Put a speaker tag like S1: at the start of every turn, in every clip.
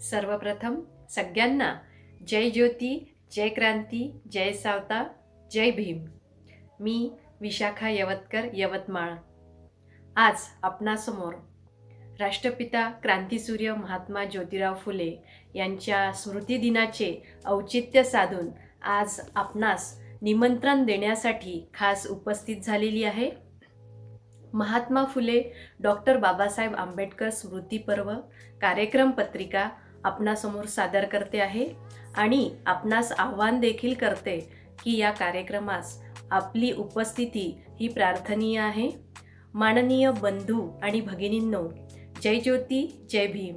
S1: सर्वप्रथम सगळ्यांना जय ज्योती जय क्रांती जय सावता जय भीम. मी विशाखा यवतकर यवतमाळ. आज आपणासमोर राष्ट्रपिता क्रांतीसूर्य महात्मा ज्योतिराव फुले यांच्या स्मृतिदिनाचे औचित्य साधून आज आपणास निमंत्रण देण्यासाठी खास उपस्थित झालेली आहे. महात्मा फुले डॉक्टर बाबासाहेब आंबेडकर स्मृती पर्व कार्यक्रम पत्रिका आपणासमोर सादर करते आहे आणि आपणास आव्हान देखील करते की या कार्यक्रमास आपली उपस्थिती ही प्रार्थनीय आहे. माननीय बंधू आणि भगिनींनो जय ज्योती जय भीम.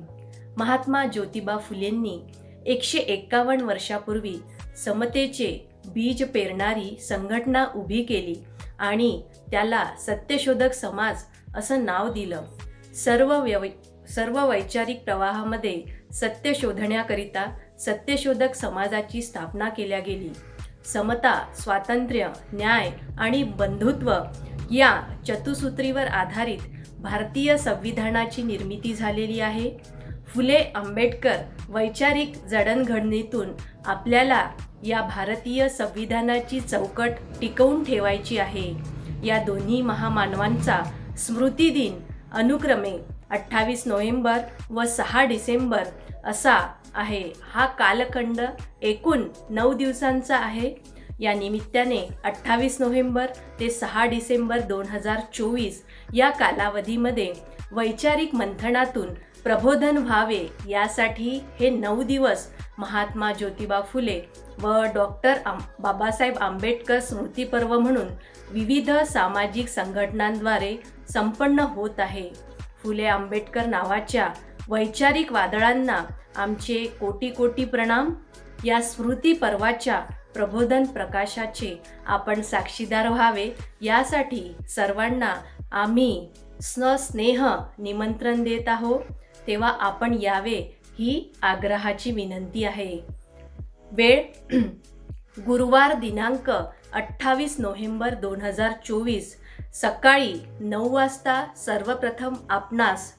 S1: महात्मा ज्योतिबा फुलेंनी एकशे एक्कावन्न वर्षापूर्वी समतेचे बीज पेरणारी संघटना उभी केली आणि त्याला सत्यशोधक समाज असं नाव दिलं. सर्व व्यव सर्व वैचारिक प्रवाहामध्ये सत्य शोधण्याकरिता सत्यशोधक समाजाची स्थापना केल्या गेली. समता स्वातंत्र्य न्याय आणि बंधुत्व या चतुसूत्रीवर आधारित भारतीय संविधानाची निर्मिती झालेली आहे. फुले आंबेडकर वैचारिक जडणघडणीतून आपल्याला या भारतीय संविधानाची चौकट टिकवून ठेवायची आहे. या दोन्ही महामानवांचा स्मृती दिन अनुक्रमे अठ्ठावीस नोव्हेंबर व सहा डिसेंबर असा आहे हा कालखंड एकूण नऊ दिवसांचा आहे. या निमित्ताने अठ्ठावीस नोव्हेंबर ते सहा डिसेंबर दोन हजार चोवीस या कालावधीमध्ये वैचारिक मंथनातून प्रबोधन व्हावे यासाठी हे नऊ दिवस महात्मा ज्योतिबा फुले व डॉक्टर आम बाबासाहेब आंबेडकर स्मृतीपर्व म्हणून विविध सामाजिक संघटनांद्वारे संपन्न होत आहे. फुले आंबेडकर नावाच्या वैचारिक वादळांना आमचे कोटी कोटी प्रणाम. या स्मृती पर्वाच्या प्रबोधन प्रकाशाचे आपण साक्षीदार व्हावे. यासाठी सर्वांना आम्ही स्नेह निमंत्रण देत आहो तेव्हा आपण यावे ही आग्रहाची विनंती आहे. वेळ गुरुवार दिनांक अठ्ठावीस नोव्हेंबर दोन हजार चोवीस. सकाळी नऊ वाजता सर्वप्रथम आपणास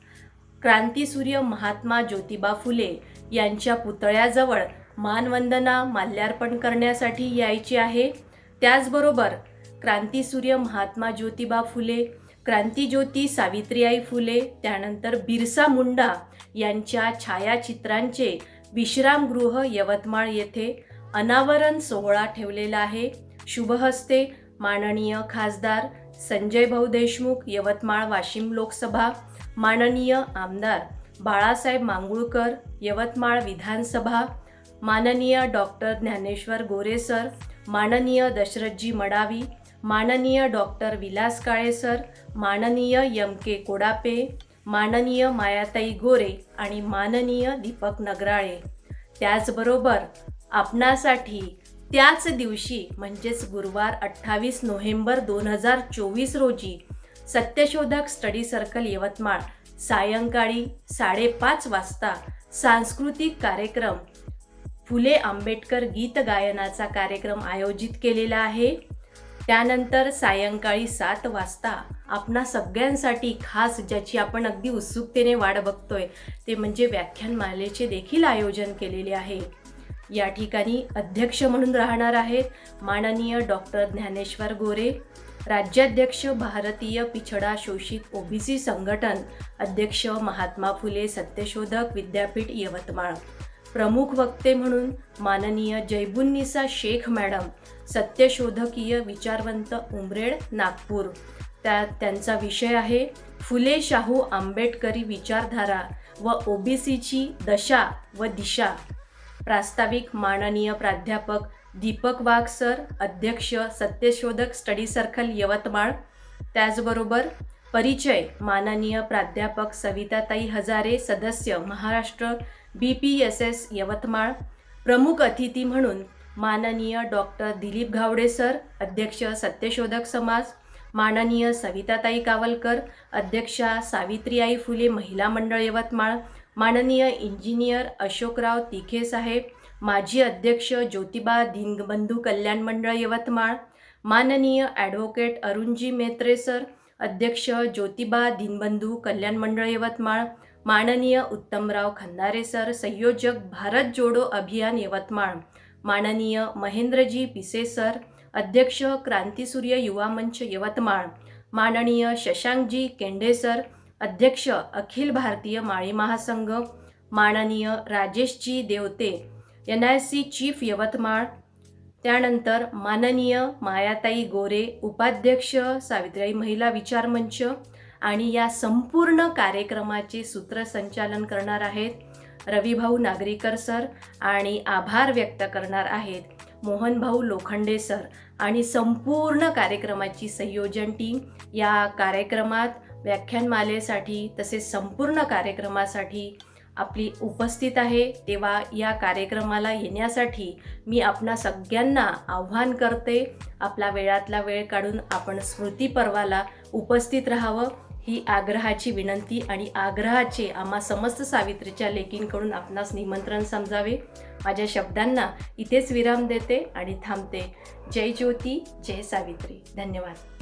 S1: क्रांतीसूर्य महात्मा ज्योतिबा फुले यांच्या पुतळ्याजवळ मानवंदना माल्यार्पण करण्यासाठी यायचे आहे. त्याचबरोबर क्रांतीसूर्य महात्मा ज्योतिबा फुले क्रांतीज्योती सावित्रीबाई फुले त्यानंतर बिरसा मुंडा यांच्या छायाचित्रांचे विश्रामगृह यवतमाळ येथे अनावरण सोहळा ठेवलेला आहे. शुभहस्ते माननीय खासदार संजय भाऊ देशमुख यवतमाळ वाशिम लोकसभा माननीय आमदार बाळासाहेब मांगुळकर यवतमाळ विधानसभा माननीय डॉक्टर ज्ञानेश्वर गोरे सर माननीय दशरथजी मडावी माननीय डॉक्टर विलास काळे सर माननीय यम के कोडापे माननीय मायाताई गोरे आणि माननीय दीपक नगराळे. त्याचबरोबर आपणासाठी त्याच दिवशी म्हणजेच गुरुवार अठ्ठावीस नोव्हेंबर दोन हजार चोवीस रोजी सत्यशोधक स्टडी सर्कल यवतमाळ. सायंकाळी साडेपाच वाजता सांस्कृतिक कार्यक्रम. फुले आंबेडकर गीत गायनाचा कार्यक्रम आयोजित केलेला आहे. त्यानंतर सायंकाळी सात वाजता आपणा सगळ्यांसाठी खास ज्याची आपण अगदी उत्सुकतेने वाट बघतोय ते म्हणजे व्याख्यानमालेचे देखील आयोजन केलेले आहे. या ठिकाणी अध्यक्ष म्हणून राहणार आहेत माननीय डॉक्टर ज्ञानेश्वर गोरे. राज्याध्यक्ष भारतीय पिछडा शोषित ओबीसी संघटन अध्यक्ष महात्मा फुले सत्यशोधक विद्यापीठ यवतमाळ. प्रमुख वक्ते म्हणून माननीय जैबुन्निसा शेख मॅडम सत्यशोधकीय विचारवंत उमरेड नागपूर. त्या त्यांचा विषय आहे फुले शाहू आंबेडकरी विचारधारा व ओबीसीची दशा व दिशा. प्रास्ताविक माननीय प्राध्यापक दीपक वाघ सर अध्यक्ष सत्यशोधक स्टडी सर्कल यवतमाळ. त्याचबरोबर परिचय माननीय प्राध्यापक सविताताई हजारे सदस्य Maharashtra B P S S Yavatmal. प्रमुख अतिथी म्हणून माननीय डॉक्टर दिलीप घावडे सर अध्यक्ष सत्यशोधक समाज. माननीय सविताताई कावलकर अध्यक्षा सावित्रीआई फुले महिला मंडळ यवतमाळ. माननीय इंजिनियर अशोकराव तिखे साहेब माजी अध्यक्ष ज्योतिबा दिनबंधू कल्याण मंडळ यवतमाळ माननीय ॲडव्होकेट अरुणजी मेत्रे सर अध्यक्ष ज्योतिबा दिनबंधू कल्याण मंडळ यवतमाळ माननीय उत्तमराव खंदारे सर संयोजक भारत जोडो अभियान यवतमाळ माननीय महेंद्रजी पिसे सर अध्यक्ष क्रांतीसूर्य युवा मंच यवतमाळ माननीय शशांकजी केंडे सर अध्यक्ष अखिल भारतीय माळी महासंघ माननीय Rajeshji Devte N I C chief Yavatmal त्यानंतर माननीय मायाताई गोरे उपाध्यक्ष सावित्रीबाई महिला विचार मंच आणि या संपूर्ण कार्यक्रमाचे सूत्रसंचालन करणार आहेत रविभाऊ नागरीकर सर आणि आभार व्यक्त करणार आहेत मोहनभाऊ लोखंडे सर आणि संपूर्ण कार्यक्रमाची संयोजन टीम. या कार्यक्रमात व्याख्यानमालेसाठी तसेच संपूर्ण कार्यक्रमासाठी आपली उपस्थित आहे तेव्हा या कार्यक्रमाला येण्यासाठी मी आपणा सगळ्यांना आव्हान करते. आपला वेळातला वेळ काढून आपण स्मृती पर्वाला उपस्थित राहावं ही आग्रहाची विनंती आणि आग्रहाचे आम्हा समस्त सावित्रीच्या लेकींकडून आपणास निमंत्रण समजावे. माझ्या शब्दांना इथेच विराम देते आणि थांबते. जय ज्योती जय सावित्री. धन्यवाद.